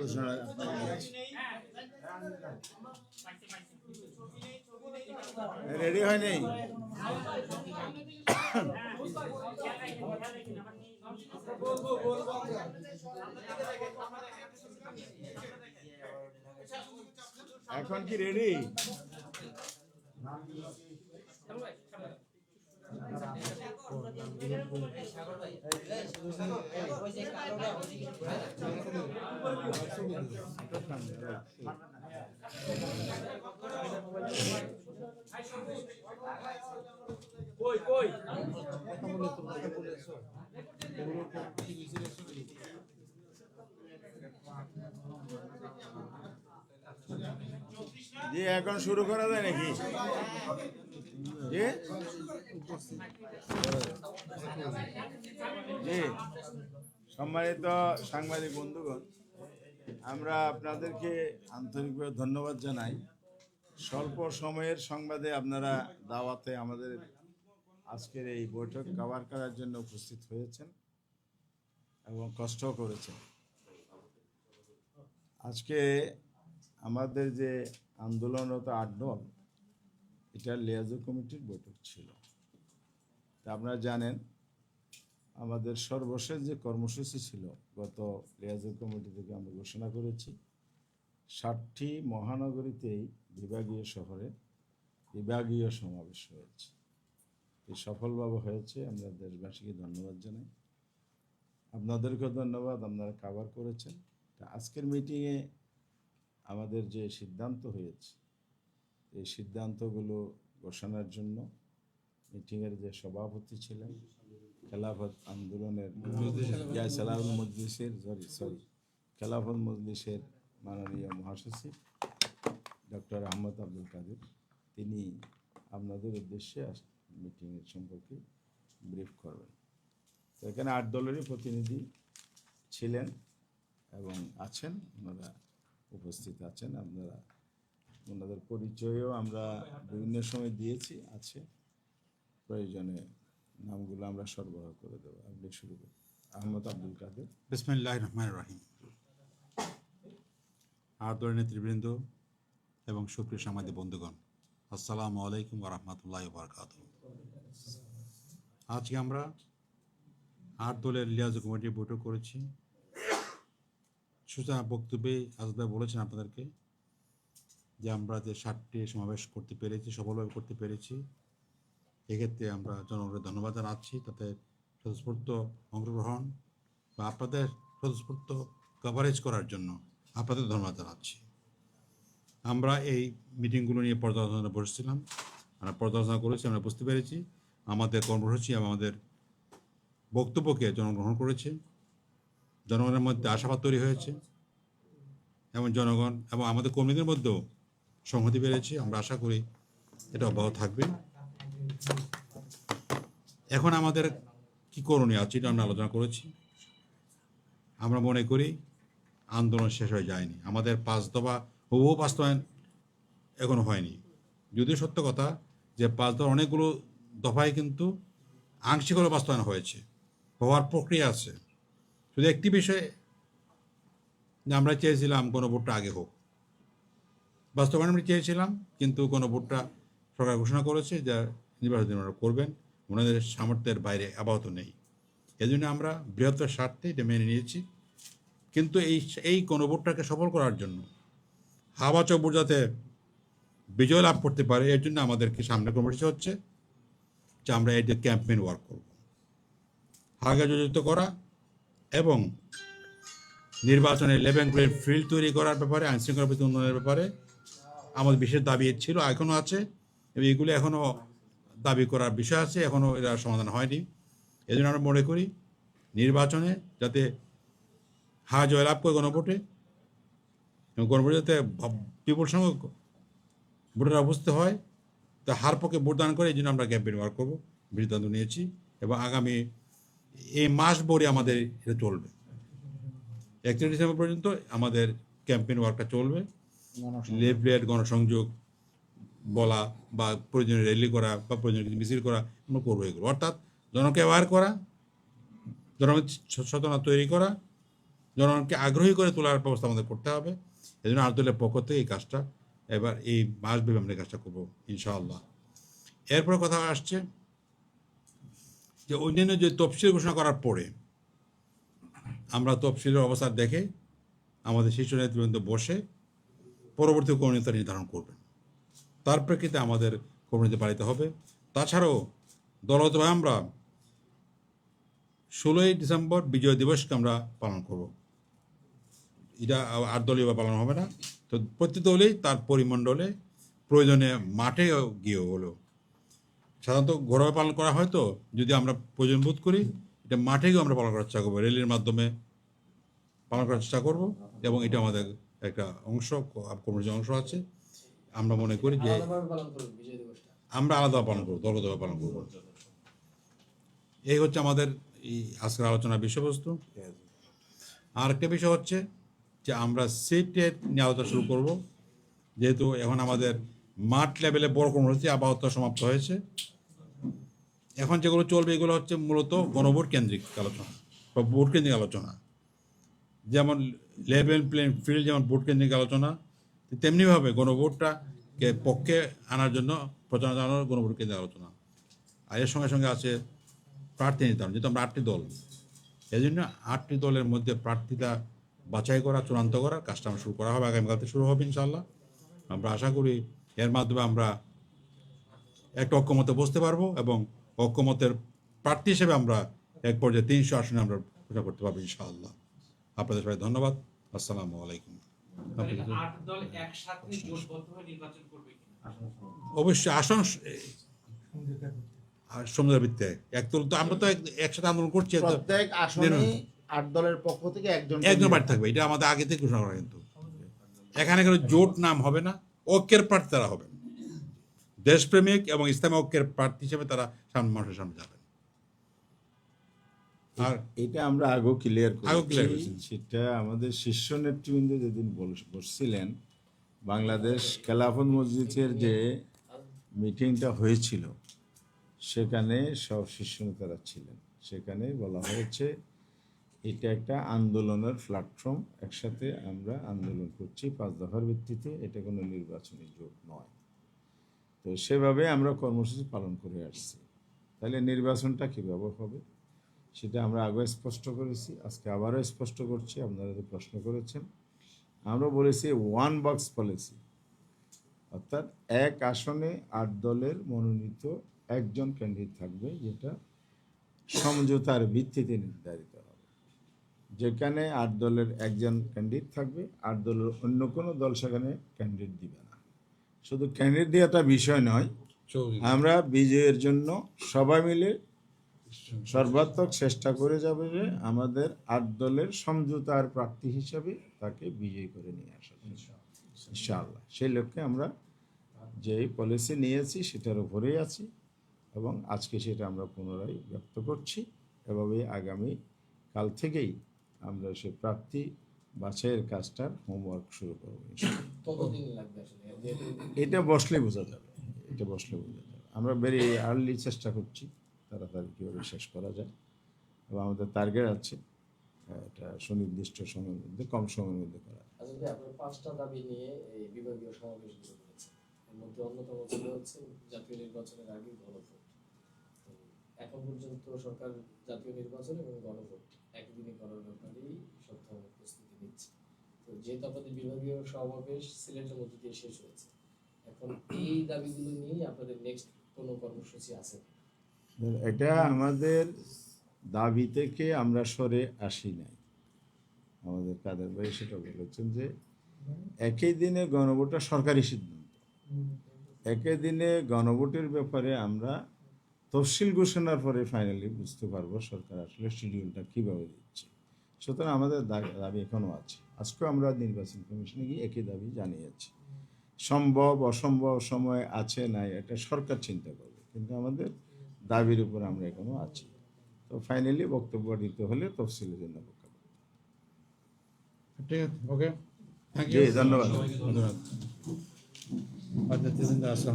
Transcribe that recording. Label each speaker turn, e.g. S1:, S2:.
S1: ঘোষণা রেডি হয়নি এখন কি রেডি? জি এখন শুরু করা যায় নাকি? জি, সম্মানিত সাংবাদিক বন্ধুগণ, আমরা আপনাদেরকে আন্তরিকভাবে ধন্যবাদ জানাই। স্বল্প সময়ের সংবাদে আপনারা দাওয়াতে আমাদের আজকের এই বৈঠক কভার করার জন্য উপস্থিত হয়েছেন এবং কষ্ট করেছেন। আজকে আমাদের যে আন্দোলনরত আট দল, এটা লিয়াজু কমিটির বৈঠক ছিল। আপনারা জানেন, আমাদের সর্বশেষ যে কর্মসূচি ছিল গত লিয়াজু কমিটি থেকে আমরা ঘোষণা করেছি, ষাটটি মহানগরীতেই বিভাগীয় শহরে বিভাগীয় সমাবেশ হয়েছে। এই সফলভাবে হয়েছে, আমরা দেশবাসীকে ধন্যবাদ জানাই। আপনাদেরকেও ধন্যবাদ, আপনারা কাভার করেছেন। তা আজকের মিটিংয়ে আমাদের যে সিদ্ধান্ত হয়েছে, এই সিদ্ধান্তগুলো ঘোষণার জন্য মিটিংয়ের যে সভাপতি ছিলেন খেলাফত আন্দোলনের মজলিসের সরি সরি খেলাফত মজলিসের মাননীয় মহাসচিব ডক্টর আহমদ আব্দুল কাদের। তিনি আপনাদের উদ্দেশ্যে মিটিংয়ের সম্পর্কে ব্রিফ করবেন। তো এখানে আট দলেরই প্রতিনিধি ছিলেন এবং আছেন ওনারা উপস্থিত আছেন। আপনারা ওনাদের পরিচয়ও আমরা বিভিন্ন সময় দিয়েছি আছে। প্রয়োজনে নামগুলো আমরা সরবরাহ করে দেবো। আপনি শুরু করুন। আহমদ আব্দুল কাদের।
S2: বিসমিল্লাহ রহমান রাহিম। আদরের নেতৃবৃন্দ এবং সুপ্রিয় সামাজিক বন্ধুগণ, আসসালামু আলাইকুম রহমতুল্লাহ বারকাত আজকে আমরা আট দলের লিয়াজ কমিটি বৈঠক করেছি। সূচনা বক্তব্যে আজদা বলেছেন আপনাদেরকে যে আমরা যে ষাটটি সমাবেশ করতে পেরেছি, সফলভাবে করতে পেরেছি। এক্ষেত্রে আমরা জনগণের ধন্যবাদ জানাচ্ছি তাদের স্বতঃস্ফূর্ত অংশগ্রহণ বা আপনাদের স্বতঃস্ফূর্ত কভারেজ করার জন্য আপনাদের ধন্যবাদ জানাচ্ছি। আমরা এই মিটিংগুলো নিয়ে পর্যালোচনা বসেছিলাম, আমরা পর্যালোচনা করেছি, আমরা বুঝতে পেরেছি। আমাদের কর্মসূচি এবং আমাদের বক্তব্যকে জনগ্রহণ করেছে, জনগণের মধ্যে আশাবাদ তৈরি হয়েছে, এবং জনগণ এবং আমাদের কর্মীদের মধ্যেও সংহতি বেড়েছে। আমরা আশা করি এটা অব্যাহত থাকবে। এখন আমাদের কি করণীয় আছে এটা আমরা আলোচনা করেছি। আমরা মনে করি আন্দোলন শেষ হয়ে যায়নি। আমাদের পাঁচ দফা হুবহু বাস্তবায়ন এখনও হয়নি। যদিও সত্য কথা যে পাঁচ দফা অনেকগুলো দফায় কিন্তু আংশিক হলেও বাস্তবায়ন হয়েছে, হওয়ার প্রক্রিয়া আছে। শুধু একটি বিষয়ে যে আমরা চেয়েছিলাম কোনো ভোটটা আগে হোক। বাস্তবায়ন আমরা চেয়েছিলাম, কিন্তু কোনো ভোটটা সরকার ঘোষণা করেছে যা নির্বাচন করবেন। ওনাদের সামর্থ্যের বাইরে আপাতত নেই। এজন্য আমরা বৃহত্তর স্বার্থে এটা মেনে নিয়েছি। কিন্তু এই এই গণভোটটাকে সফল করার জন্য হাওয়া চব্বর যাতে বিজয় লাভ করতে পারে, এর জন্য আমাদেরকে সামনে কর্মসূচি হচ্ছে যে আমরা এই যে ক্যাম্পেইন ওয়ার্ক করব। হাগা যোজিত করা এবং নির্বাচনে লেভেন গ্রেড ফিল্ড তৈরি করার ব্যাপারে, আইনশৃঙ্খলা উন্নয়নের ব্যাপারে আমাদের বিশেষ দাবি ছিল এখনও আছে। এবং এগুলো এখনও দাবি করার বিষয় আছে এখনও এরা সমাধান হয়নি। এই জন্য আমরা মনে করি নির্বাচনে যাতে হা জয়লাভ করে গণভোটে এবং গণভোটে যাতে বিপুল সংখ্যক ভোটার উপস্থিত হয় তা হার পক্ষে ভোটদান করে এই জন্য আমরা ক্যাম্পেইন ওয়ার্ক করব সিদ্ধান্ত নিয়েছি এবং আগামী এই মাস ভরে আমাদের এটা চলবে। একত্রিশ ডিসেম্বর পর্যন্ত আমাদের ক্যাম্পেইন ওয়ার্কটা চলবে। লিফলেট গণসংযোগ বলা বা প্রয়োজনীয় র্যালি করা বা প্রয়োজনীয় কিছু মিছিল করা আমরা করব এগুলো। অর্থাৎ জনকে অ্যাওয়ার করা, জনগণের সচেতনতা তৈরি করা, জনগণকে আগ্রহী করে তোলার ব্যবস্থা আমাদের করতে হবে। এই জন্য আর্দলের পক্ষ থেকে এই কাজটা, এবার এই মাসব্যাপী আমরা এই কাজটা করব, ইনশাআল্লাহ। এরপর কথা আসছে যে অন্যান্য যে তফসিল ঘোষণা করার পরে আমরা তফসিলের অবস্থা দেখে আমাদের শীর্ষ নেতৃবৃন্দ বসে পরবর্তী করণীয়তা নির্ধারণ করবেন। তার প্রেক্ষিতে আমাদের করণীয়তা পালিত হবে। তাছাড়াও দলগতভাবে আমরা ষোলোই ডিসেম্বর বিজয় দিবসকে আমরা পালন করব। এটা আট দলীয় পালন হবে না। তো প্রতি দলেই তার পরিমণ্ডলে প্রয়োজনে মাঠে গিয়ে হলো। সাধারণত ঘরোয়া পালন করা হয় তো, যদি আমরা প্রয়োজন বোধ করি, এটা মাঠে গিয়ে আমরা পালন করার চেষ্টা করব। রেলের মাধ্যমে পালন করার চেষ্টা করব এবং এটা আমাদের একটা অংশ কমিটির অংশ আছে। আমরা মনে করি যে আমরা আলাদা পালন করব দলগতভাবে পালন করব। এই হচ্ছে আমাদের এই আজকের আলোচনার বিষয়বস্তু। আর একটা বিষয় হচ্ছে যে আমরা সিটের নিয়ে আলোচনা শুরু করব। যেহেতু এখন আমাদের মাঠ লেভেলে বড় কর্মসূচি আপাতত সমাপ্ত হয়েছে। এখন যেগুলো চলবে এগুলো হচ্ছে মূলত গণভোট কেন্দ্রিক আলোচনা বা ভোট কেন্দ্রিক আলোচনা। যেমন লেভেল প্লেন ফিল্ড যেমন ভোট কেন্দ্রিক আলোচনা তেমনিভাবে গণভোটটা পক্ষে আনার জন্য প্রচারণা জানানোর গণভোট কেন্দ্রিক আলোচনা। আর এর সঙ্গে সঙ্গে আছে প্রার্থী নির্ধারণ, যেহেতু আমরা আটটি দল। এই জন্য আটটি দলের মধ্যে প্রার্থীতা বাছাই করা, চূড়ান্ত করার কাজটা আমরা শুরু করা হবে, আগামীকাল থেকে শুরু হবে ইনশাল্লাহ আমরা আশা করি এর মাধ্যমে আমরা একটা ঐক্যমতে বসতে পারব এবং ঐক্যমতের প্রার্থী হিসেবে আমরা এক পর্যায়ে তিনশো আসনে আমরা প্রচার করতে পারব ইনশাআল্লাহ। আপনাদের সবাই ধন্যবাদ। আসসালামু আলাইকুম। অবশ্যই আসন আর সমুদ্রের ভিত্তিতে একদল তো আমরা তো একসাথে আন্দোলন করছি
S1: প্রত্যেক আসনে আট দলের পক্ষ থেকে একজন
S2: একজন প্রার্থী থাকবে এটা আমাদের আগে থেকে ঘোষণা করা কিন্তু। এখানে কোনো জোট নাম হবে না ঐক্যের প্রার্থী তারা হবে। দেশপ্রেমিক এবং ইসলামী ঐক্যের প্রার্থী হিসেবে তারা সামনে মানুষের সামনে যাবেন আর
S1: এটা আমরা আগেও ক্লিয়ার করেছি। সেটা আমাদের শীর্ষ নেতৃবৃন্দ যেদিন বসছিলেন বাংলাদেশ খেলাফত মসজিদের যে মিটিংটা হয়েছিল সেখানে সব শীর্ষ নেতারা ছিলেন। সেখানে বলা হয়েছে এটা একটা আন্দোলনের প্ল্যাটফর্ম একসাথে আমরা আন্দোলন করছি পাঁচ দফার ভিত্তিতে এটা কোনো নির্বাচনী জোট নয়। তো সেভাবে আমরা কর্মসূচি পালন করে আসছি। তাহলে নির্বাচনটা কীভাবে হবে? সেটা আমরা আগে স্পষ্ট করেছি আজকে আবারও স্পষ্ট করছি আপনারা যে প্রশ্ন করেছেন। আমরা বলেছি ওয়ান বক্স পলিসি অর্থাৎ এক আসনে আট দলের মনোনীত একজন ক্যান্ডিডেট থাকবে যেটা সমঝোতার ভিত্তিতে নির্ধারিত হবে। যেখানে আট দলের একজন ক্যান্ডিডেট থাকবে আট দলের অন্য কোনো দল সেখানে ক্যান্ডিডেট দিবে না। শুধু ক্যান্ডিডেট দেওয়াটা বিষয় নয় আমরা বিজয়ের জন্য সবাই মিলে সর্বাত্মক চেষ্টা করে যাবে যে আমাদের আট দলের সমঝোতার প্রার্থী হিসাবে তাকে বিজয়ী করে নিয়ে আসা ইনশাআল্লাহ। সেই লক্ষ্যে আমরা যে পলিসি নিয়েছি সেটার উপরেই আছি এবং আজকে সেটা আমরা পুনরায় ব্যক্ত করছি। এভাবে আগামী কাল থেকেই আমরা সে প্রার্থী বাছাইয়ের কাজটার হোমওয়ার্ক শুরু করব এটা বসলে বোঝা যাবে। এটা বসলে বোঝা যাবে। আমরা বেরিয়ে আর্লি চেষ্টা করছি। তাড়াতাড়ি কীভাবে শেষ করা যায়? এবং আমাদের টার্গেট আছে এটা সুনির্দিষ্ট সময়ের মধ্যে, কম সময়ের মধ্যে করা
S3: আসলে আপনার পাঁচটা দাবি নিয়ে এই বিভাগীয় সমাবেশগুলো করেছে এর মধ্যে অন্যতম ছিল হচ্ছে জাতীয় নির্বাচনের আগে গণভোট। এখন পর্যন্ত সরকার জাতীয় নির্বাচন এবং গণভোট একদিনে করার ব্যাপারেই ধরনের প্রস্তুতি নিচ্ছে। তো যেহেতু আপনাদের বিভাগীয় সমাবেশ সিলেটের মধ্যে দিয়ে শেষ হয়েছে, এখন এই দাবিগুলো নিয়েই আপনাদের নেক্সট কোনো কর্মসূচি আছে?
S1: এটা আমাদের দাবি থেকে আমরা সরে আসি নাই। আমাদের কাদের ভাই সেটা বলেছেন যে, একই দিনে গণভোটটা সরকারি সিদ্ধান্ত। একই দিনে গণভোটের ব্যাপারে আমরা তফসিল ঘোষণার পরে ফাইনালি বুঝতে পারব সরকার আসলে শিডিউলটা কীভাবে দিচ্ছে। সুতরাং আমাদের দাবি এখনও আছে। আজকেও আমরা নির্বাচন কমিশনে গিয়ে একই দাবি জানিয়েছি। সম্ভব, অসম্ভব সময় আছে নাই, এটা সরকার চিন্তা করবে। কিন্তু আমাদের দাবির উপর আমরা এখনও আছি। তো ফাইনালি বক্তব্য দিতে হলে তফসিলের জন্য
S2: ঠিক আছে ওকে থ্যাংক ইউ
S1: ধন্যবাদ।
S2: ধন্যবাদ। আচ্ছা,